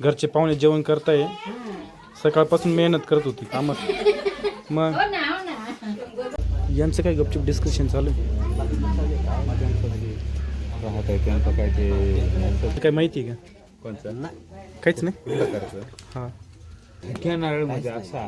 घरचे पाहुणे जेवण करताय. सकाळपासून मेहनत करत होती कामात मग हो ना हो ना. यांचं काय गपचूप डिस्कशन चालू आहे? राहत आहे त्यांचं काय ते काय माहिती आहे का? कोणचं? काहीच नाही? हां. घेणार म्हणजे असा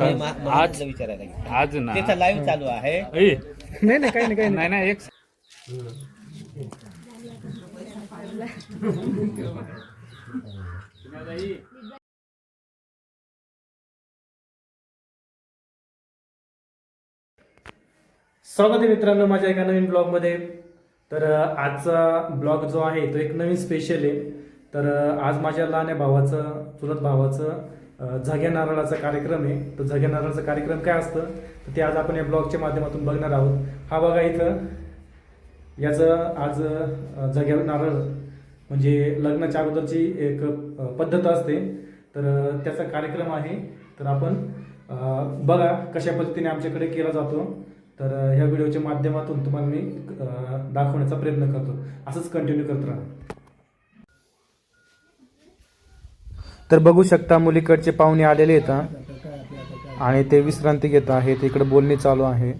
नाही, विचारायला लागेल. आज ना लाईव्ह चालू आहे. ए, नाही नाही काही नाही काही नाही. नाही एक स्वागत आहे मित्रांनो माझ्या एका नवीन ब्लॉगमध्ये. तर आजचा ब्लॉग जो आहे तो एक नवीन स्पेशल आहे. तर आज माझ्या लहान भावाचं चुलत भावाचं झग्या नारळाचा कार्यक्रम आहे. तर झग्या नारळाचा कार्यक्रम काय असतं? तर ते आज आपण या ब्लॉगच्या माध्यमातून बघणार आहोत. हा बघा इथं याचं आज झग्या नारळ म्हणजे लग्नाच्या अगोदरची एक पद्धत असते. तर त्याचा कार्यक्रम आहे. तर आपण बघा कशा पद्धतीने आमच्याकडे केला जातो. तर ह्या व्हिडिओच्या माध्यमातून तुम्हाला मी दाखवण्याचा प्रयत्न करतो. असंच कंटिन्यू करत राहा. तर बघू शकता मुलीकडचे पाहुणे आलेले आहेत. आणि ते विश्रांती घेत आहेत. इकडे बोलणी चालू आहे.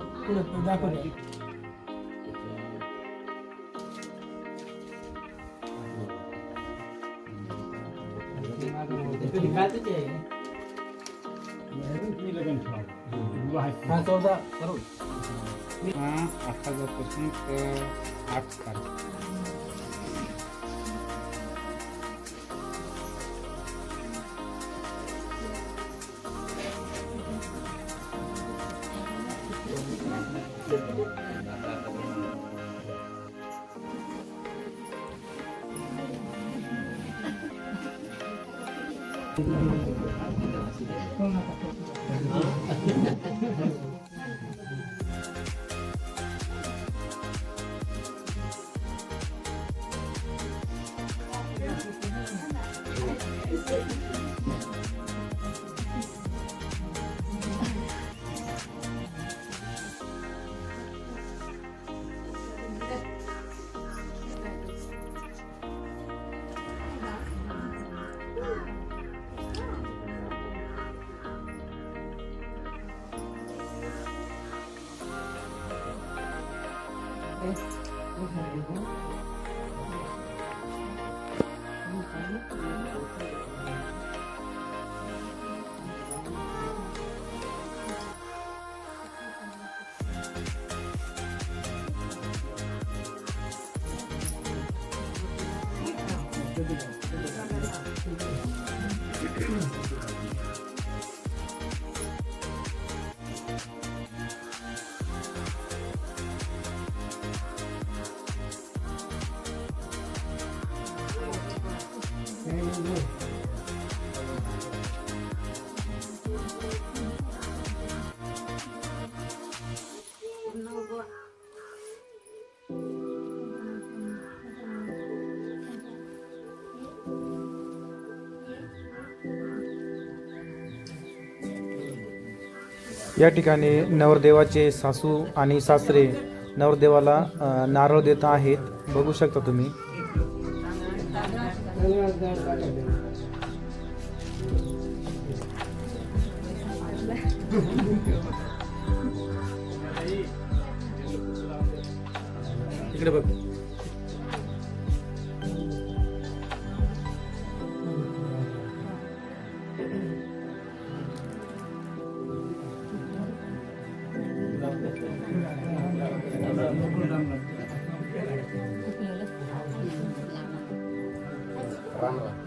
अठरापासून आठ तारीख どん。なこと या ठिकाणी नवरदेवाचे सासू आणि सासरे नवरदेवाला अ, नारळ देत आहेत. बघू शकता तुम्ही. इकडे बघ. Rangga.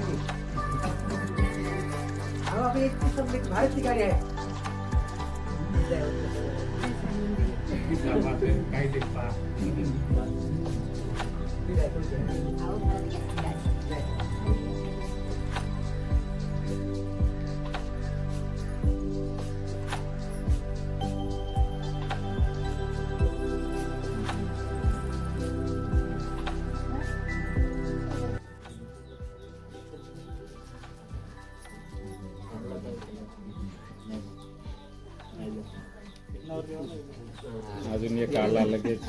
जाएगी हम अभी इतनी सब भारत की गाड़ी है काही आला लगेच.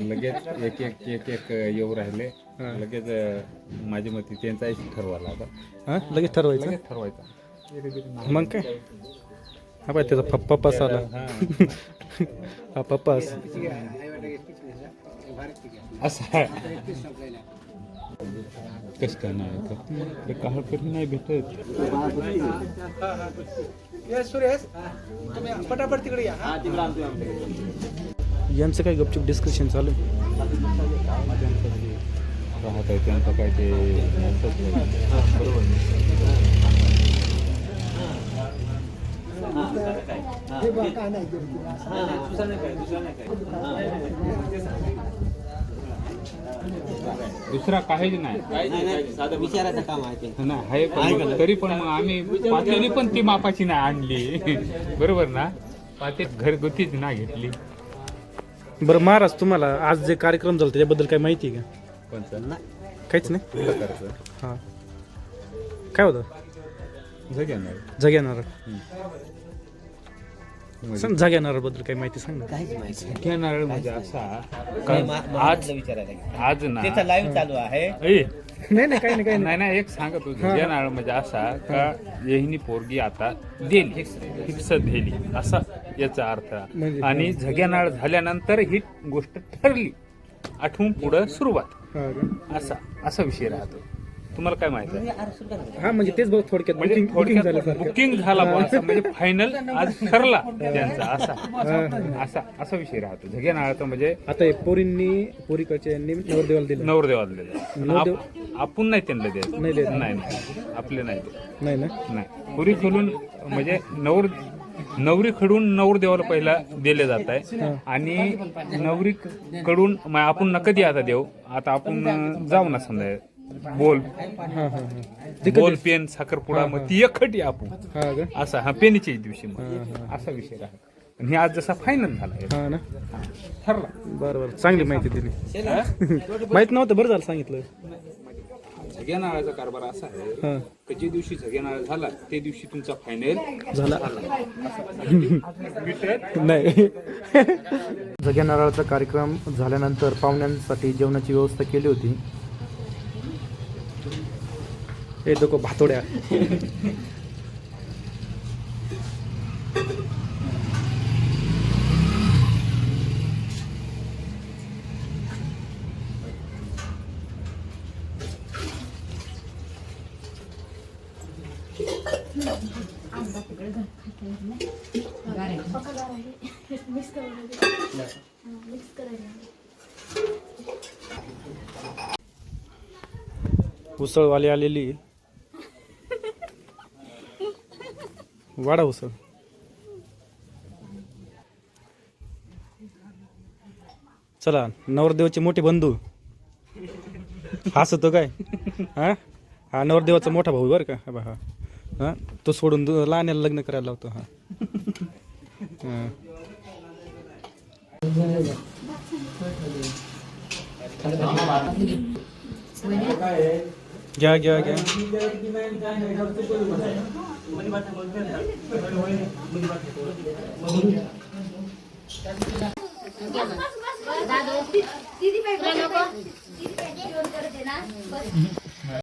लगेच एक एक एक एक येऊ राहिले. लगेच माझी मती त्यांचाही ठरवायला आता. हा? लगेच ठरवायचं? ठरवायचा. मग काय? हा पाय त्याचा पप्पा पप्पास आला. हा. पप्पास असं. आहे कसं काय नाही आता? ते काळकरी नाही भेटत यांचं काय गपचूप डिस्कशन चालू आहे? राहत आहे त्यांचं काय ते असंच आहे. दुसरा काहीच नाही. विचारायचं काम आहे ते. नाही आहे पण तरी पण मग आम्ही पातेली पण ती मापाची नाही आणली. बरोबर ना? पातेल घरगुतीच ना घेतली. बरं महाराज तुम्हाला आज जे कार्यक्रम झाला त्याच्याबद्दल काय माहिती आहे का? कोणतं? काहीच नाही? हां. काय होतं? नाही जग्या नारळ म्हणजे सांग जग्या नारळबद्दल काही माहिती सांग ना. काहीच माहिती नाही. जग्या नारळ म्हणजे असा नाही, मा- महाराजला विचारायला. आज ना त्याचा लाईव्ह चालू आहे. ए, नाही नाही काही नाही काही नाही. नाही एक सांगत होतो जग्या नारळ म्हणजे असा का यहिनी पोरगी आता दिली. फिक्स दिली. असा याचा अर्थ. म्हणजे? आणि झग्या नारळ झाल्यानंतर ही गोष्ट ठरली. आठवून पुढं सुरुवात. हां का? असा असा विषय राहतो. तुम्हाला काय माहिती आहे? हा म्हणजे तेच बघ थोडक्यात म्हणजे थोडक्यात झाल्यासारखं. बुकिंग झाला बुवा असं म्हणजे फायनल आज ठरला त्यांचा असा. असा असा विषय राहतो. झग्या नारळाचं म्हणजे आता हे पोरींनी पोरीकडच्या यांनी नवरदेवाला दिलं. नवरदेवाला दिलं. नवरदेव- आप- आपण नाही त्यांना द्यायचं नाही द्यायचं. नाही नाही. आपले नाही देत. नाही ना? नाही. पुरी खोलून म्हणजे नवर नवरी खडून नवरदेवाला पहिला दिले जात आहे. आणि नवरी कडून आपण न कधी आता देऊ. आता आपण जाऊ ना समजा बोल. बोल पेन साखरपुडा मग ती एकखटी आपण हा का? असा हा पेनीच्या दिवशी मग असा विषय राहतो. आणि हे आज जसा फायनल झाला. हा ना? ठरला. बरं बरं. चांगली माहिती दिली. माहीत नव्हतं बरं झालं सांगितलं. झग्या नाळाचा कारभार असा आहे हां. की जे दिवशी झग्या नाळा झाला ते दिवशी तुमचा फायनल झाला. नाही. जग्या नारळाचा कार्यक्रम झाल्यानंतर पाहुण्यांसाठी जेवणाची व्यवस्था केली होती. हे देखो भातोड्या. उसळवाली आलेली. वाडा उसळ चला नवरदेवाचे मोठे बंधू. हसतो काय? हा? हा नवरदेवाचा मोठा भाऊ बरं का? हा बा हा. हा? तो सोडून दु- लहान्याला लग्न करायला लावतो हा. घ्या घ्या घ्या.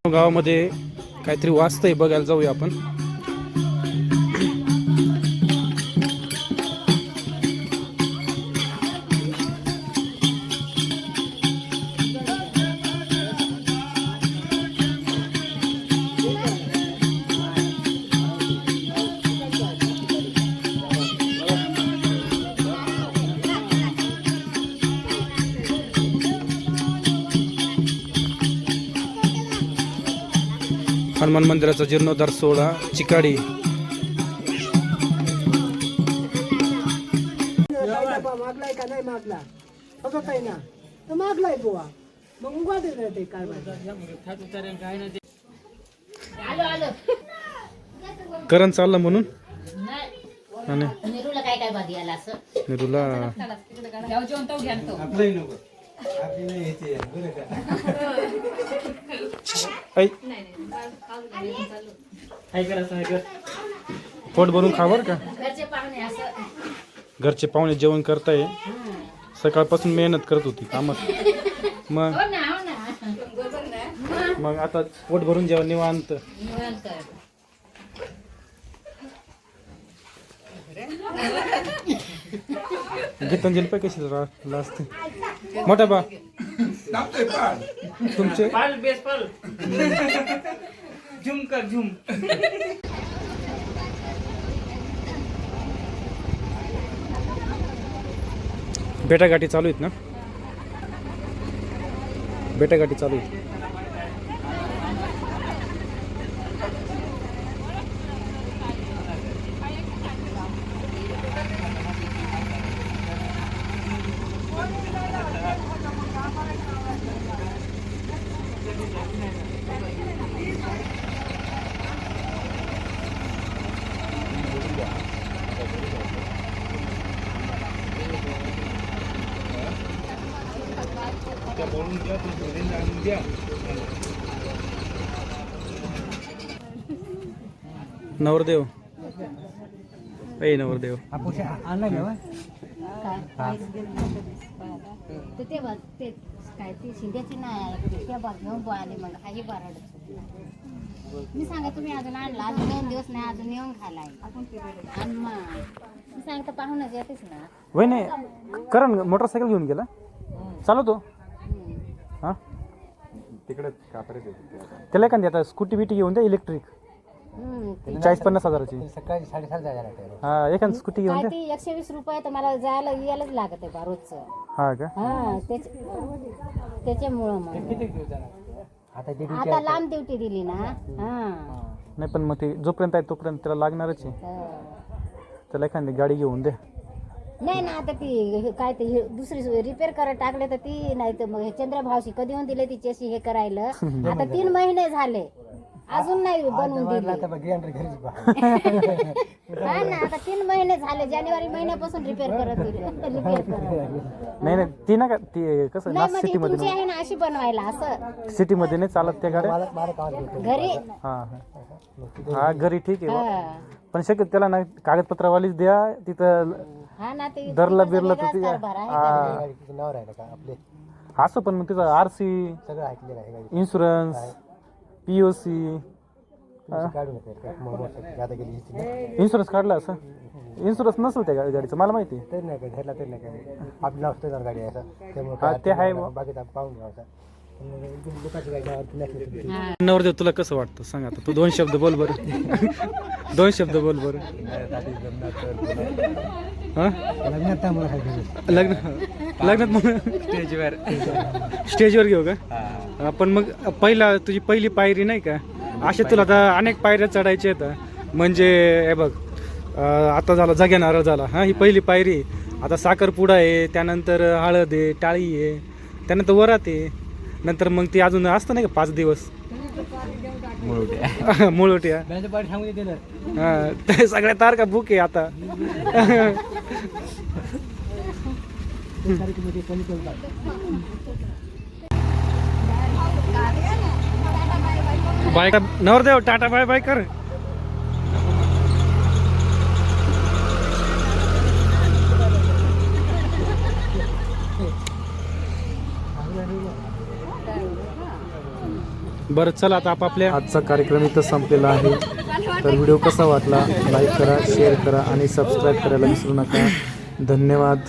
गावामध्ये काहीतरी वाचतंय बघायला जाऊया आपण. हनुमान मंदिराचा जीर्णोद्धार सोहळा चिकाडी. मागलाय का नाही मागला बघत आहे ना तर मागलाय बुवा मग देत ते काय माहिती करण चाललं म्हणून? आणि? निरूला. काय काय बाधी आला असं निरूला पोट भरून खा बरं का? घरचे पाहुणे असं. घरचे पाहुणे जेवण करताय. सकाळपासून मेहनत करत होती कामात मग? हो ना हो ना. मग आता पोट भरून जेवण निवांत. निवांत. गीतांजली पाय कशी असते मोठा बा. तुमचे? झुम कर झुम. बेटागाठी चालू आहेत ना? बेटागाठी चालू आहेत. नवरदेव ऐ नवरदेव तर ते बघ ते काय ते शिंद्याची नाही त्या बघ घेऊन बो आले मग काही बराड मी सांगा तुम्ही अजून आणला अजून दोन दिवस नाही अजून येऊन खालाय आणि मग मी सांगता पाहूनच येतेच ना वय नाही करण मोटरसायकल घेऊन गेला चालवतो तिकडे कापरे त्याला एखादी आता स्कूटी बिटी घेऊन द्या इलेक्ट्रिक चाळीस पन्नास हजाराची. सकाळी साडेसात हजार हा एखादी स्कूटी घेऊन काय द्या ते एकशे वीस रुपये तर मला जायला यायलाच लागत आहे बा रोजचं. हा का? हा त्याच त्याच्यामुळं मग. आता लांब ड्युटी दिली ना? हा. नाही पण मग ते जोपर्यंत आहे तोपर्यंत त्याला लागणारच आहे. हा. त्याला एखादी गाडी घेऊन दे नाही ना आता ती हे काय ते हे दुसरी रिपेअर करत टाकले तर ती नाही तर मग हे चंद्रभावशी कधी होऊन दिले तिच्याशी हे करायला? आता तीन महिने झाले. अजून नाही बनवून दिली. हा ना आता तीन महिने झाले. जानेवारी महिन्यापासून रिपेअर करत रिपेअर करत नाही नाही ती ना का ती कसं नाही म्हणजे सिटीमध्ये तुमची आहे ना अशी बनवायला असं. सिटीमध्ये नाही चालत त्या गाड्या? घरी? हा हा. हा घरी ठीक आहे बा. हा. पण शक्य त्याला ना कागदपत्रावालीच द्या तिथं हा ना ते धरलं तुमचा बिरलं तर ती कारभार आहे हा. असं पण मग तिचं R C insurance P O C. Insurance काढला असं? इन्शुरन्स नसेल त्या गा- गाडीचं मला माहिती. हा ते आहे बुवा. नवरदेव तुला कसं वाटतं? सांग आता. तू दोन शब्द बोल बरं. दोन शब्द बोल बरं. हा? लग्न. लग्नात मग स्टेजवर. स्टेजवर घेऊ का? पण मग पहिला तुझी पहिली पायरी नाही का? अशा तुला आता अनेक पायऱ्या चढायच्या आहेत. म्हणजे हे बघ आता झाला जग्या नारळ झाला. हा ही पहिली पायरी. आता साखरपुडा आहे त्यानंतर हळद आहे टाळी आहे त्यानंतर वरात आहे. नंतर मग ती अजून असतं नाही का पाच दिवस? मुळोट्या हा. ते सगळ्या तारखा बुक आहे आता. बाय का नवरदेव टाटा बाय बाय कर. बरं चला आता आपापल्या आजचा कार्यक्रम इथं संपलेला आहे. तर व्हिडिओ कसा वाटला? लाईक करा शेअर करा आणि सबस्क्राईब करायला विसरू नका. धन्यवाद.